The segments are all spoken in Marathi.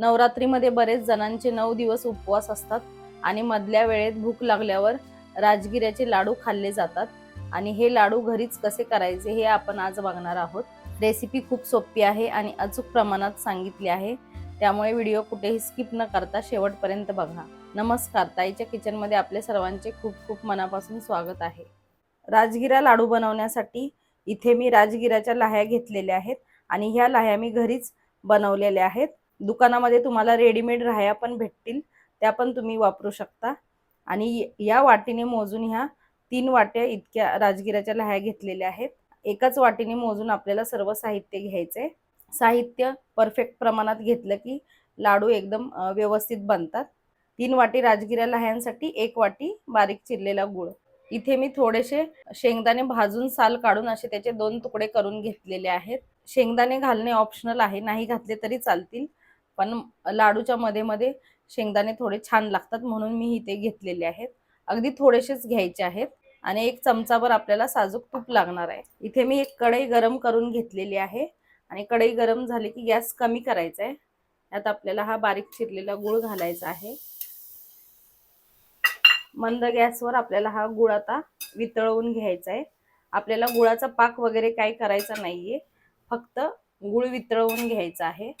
नवरात्रीमध्ये बरेच जणांचे नऊ दिवस उपवास असतात आणि मधल्या वेळेत भूक लागल्यावर राजगिऱ्याचे लाडू खाल्ले जातात. आणि हे लाडू घरीच कसे करायचे हे आपण आज बघणार आहोत. रेसिपी खूप सोपी आहे आणि अचूक प्रमाणात सांगितली आहे. त्यामुळे व्हिडिओ कुठेही स्किप न करता शेवटपर्यंत बघा. नमस्कार ताईच्या किचनमध्ये आपले सर्वांचे खूप खूप मनापासून स्वागत आहे. राजगिरा लाडू बनवण्यासाठी इथे मी राजगिराच्या लाह्या घेतलेल्या आहेत आणि ह्या लाह्या मी घरीच बनवलेल्या आहेत. दुकानामध्ये तुम्हाला रेडीमेड राह्या पण भेटतील त्या पण तुम्ही वापरू शकता. आणि या वाटीने मोजून ह्या तीन वाट्या इतक्या राजगिराच्या लाह्या घेतलेल्या आहेत. एकाच वाटीने मोजून आपल्याला सर्व साहित्य घ्यायचे साहित्य परफेक्ट प्रमाणात घेतलं की लाडू एकदम व्यवस्थित बनतात. तीन वाटी राजगिरा लह्यांसाठी एक वाटी बारीक चिरलेला गुळ. इथे मी थोडेसे शेंगदाणे भाजून साल काढून असे त्याचे दोन तुकडे करून घेतलेले आहेत. शेंगदाणे घालणे ऑप्शनल आहे नाही घातले तरी चालतील. पण लाडूच्या मध्ये मध्ये शेंगदाणे थोडे छान लागतात म्हणून मी इथे घेतलेले आहेत. अगदी थोडेसेच घ्यायचे आहेत आणि एक चमचाभर आपल्याला साजूक तूप लागणार आहे. इथे मी एक कढई गरम करून घेतलेली आहे आणि कढई गरम झाली की गॅस कमी करायचा आहे. त्यात आपल्याला हा बारीक चिरलेला गुळ घालायचा आहे. मंद गॅसवर आपल्याला हा गुळ आता वितळवून घ्यायचा आहे. आपल्याला गुळाचा पाक वगैरे काही करायचा नाहीये. फक्त गुळ वितळवून घ्यायचा आहे.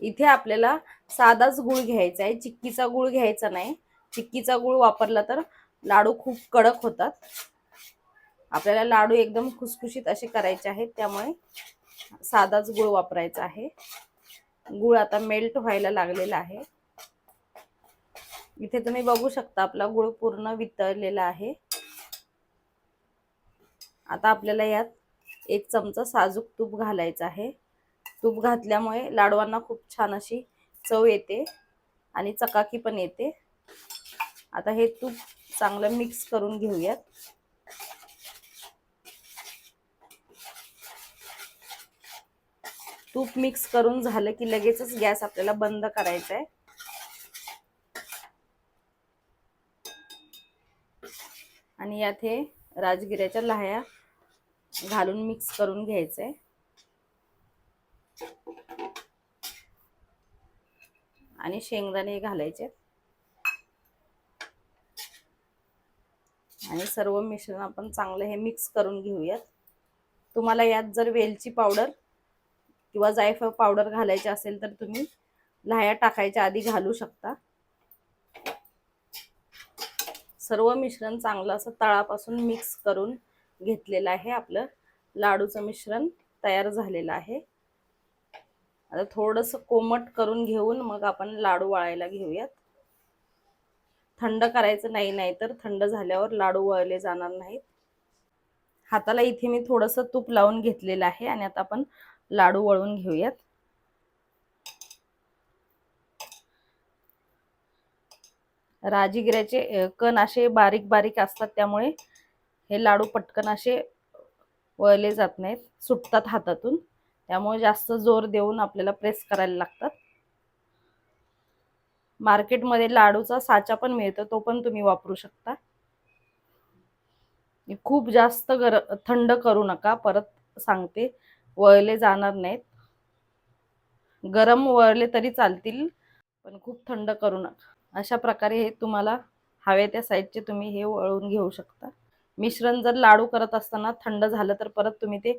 इथे आपल्याला साधाच गुळ घ्यायचा आहे. चिक्कीचा गुळ घ्यायचा नाही. चिक्कीचा गुळ वापरला तर लाडू खूप कडक होतात. आपल्याला लाडू एकदम खुसखुशीत असे करायचे आहेत. त्यामुळे साधाच गुळ वापरायचा आहे. गुळ आता मेल्ट व्हायला लागलेला आहे. इथे तुम्ही बघू शकता आपला गुळ पूर्ण वितळलेला आहे. आता आपल्याला यात एक चमचा साजूक तूप घालायचं आहे. तूप घातल्यामुळे लाडवांना खूप छान अशी चव येते आणि चकाकी पण येते. आता हे तूप चांगलं मिक्स करून घेऊयात. तूप मिक्स करून झालं की लगेचच गॅस आपल्याला बंद करायचा आहे. आणि यात हे राजगिऱ्याच्या लाह्या घालून मिक्स करून घ्यायचंय. आणि शेंगदाणे घालायचे. आणि सर्व मिश्रण आपण चांगलं हे मिक्स करून घेऊयात. तुम्हाला यात जर वेलची पावडर किंवा जायफळ पावडर घालायची असेल तर तुम्ही लाह्या टाकायच्या आधी घालू शकता. सर्व मिश्रण चांगलं असं तळापासून मिक्स करून घेतलेलं आहे आपलं. लाडूचं मिश्रण तयार झालेलं आहे. आता थोडंसं कोमट करून घेऊन मग आपण लाडू वळायला घेऊयात. थंड करायचं नाही नाही तर थंड झाल्यावर लाडू वळले जाणार नाहीत. हाताला इथे मी थोडंसं तूप लावून घेतलेलं आहे आणि आता आपण लाडू वळून घेऊयात. राजगिऱ्याचे कण असे बारीक बारीक असतात त्यामुळे हे लाडू पटकन असे वळले जात नाहीत सुटतात हातातून. त्यामुळे जास्त जोर देऊन आपल्याला प्रेस करायला लागतात. मार्केटमध्ये लाडूचा साचा पण मिळतो तो पण तुम्ही वापरू शकता. खूप जास्त गर थंड करू नका परत सांगते वळले जाणार नाहीत. गरम वळले तरी चालतील पण खूप थंड करू नका. अशा प्रकारे हे तुम्हाला हवे त्या साईडचे तुम्ही हे वळून घेऊ शकता. मिश्रण जर लाडू करत असताना थंड झालं तर परत तुम्ही ते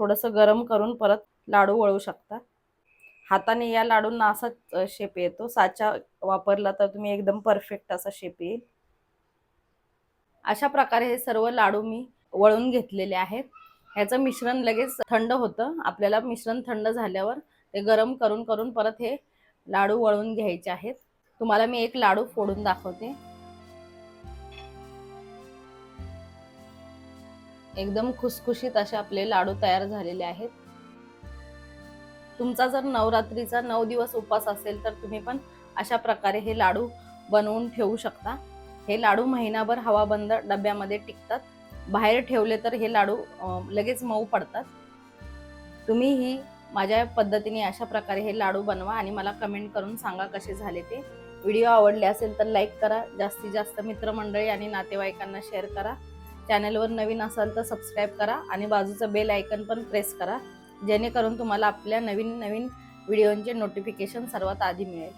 थोडंसं गरम करून परत लाडू वळू शकता. हाताने या लाडूंना असा शेप येतो. साचा वापरला तर तुम्ही एकदम परफेक्ट असा शेप येईल. अशा प्रकारे हे सर्व लाडू मी वळून घेतलेले आहेत. ह्याचं मिश्रण लगेच थंड होतं. आपल्याला मिश्रण थंड झाल्यावर ते गरम करून करून परत हे लाडू वळून घ्यायचे आहेत. तुम्हाला मी एक लाडू फोडून दाखवते. एकदम खुसखुशीत असे आपले लाडू तयार झालेले आहेत. तुमचा जर नवरात्रीचा नऊ दिवस उपवास असेल तर तुम्ही पण अशा प्रकारे हे लाडू बनवून ठेवू शकता. हे लाडू महिनाभर हवाबंद डब्यामध्ये टिकतात. बाहेर ठेवले तर हे लाडू लगेच मऊ पडतात. तुम्ही ही माझ्या पद्धतीने अशा प्रकारे हे लाडू बनवा आणि मला कमेंट करून सांगा कसे झाले ते. व्हिडिओ आवडले असेल तर लाईक करा. जास्तीत जास्त मित्रमंडळी आणि नातेवाईकांना शेअर करा. चॅनलवर नवीन असाल तर सबस्क्राईब करा आणि बाजूचं बेल आयकन पण प्रेस करा. जेणेकरून तुम्हाला आपल्या नवीन नवीन व्हिडिओंचे नोटिफिकेशन सर्वात आधी मिळेल.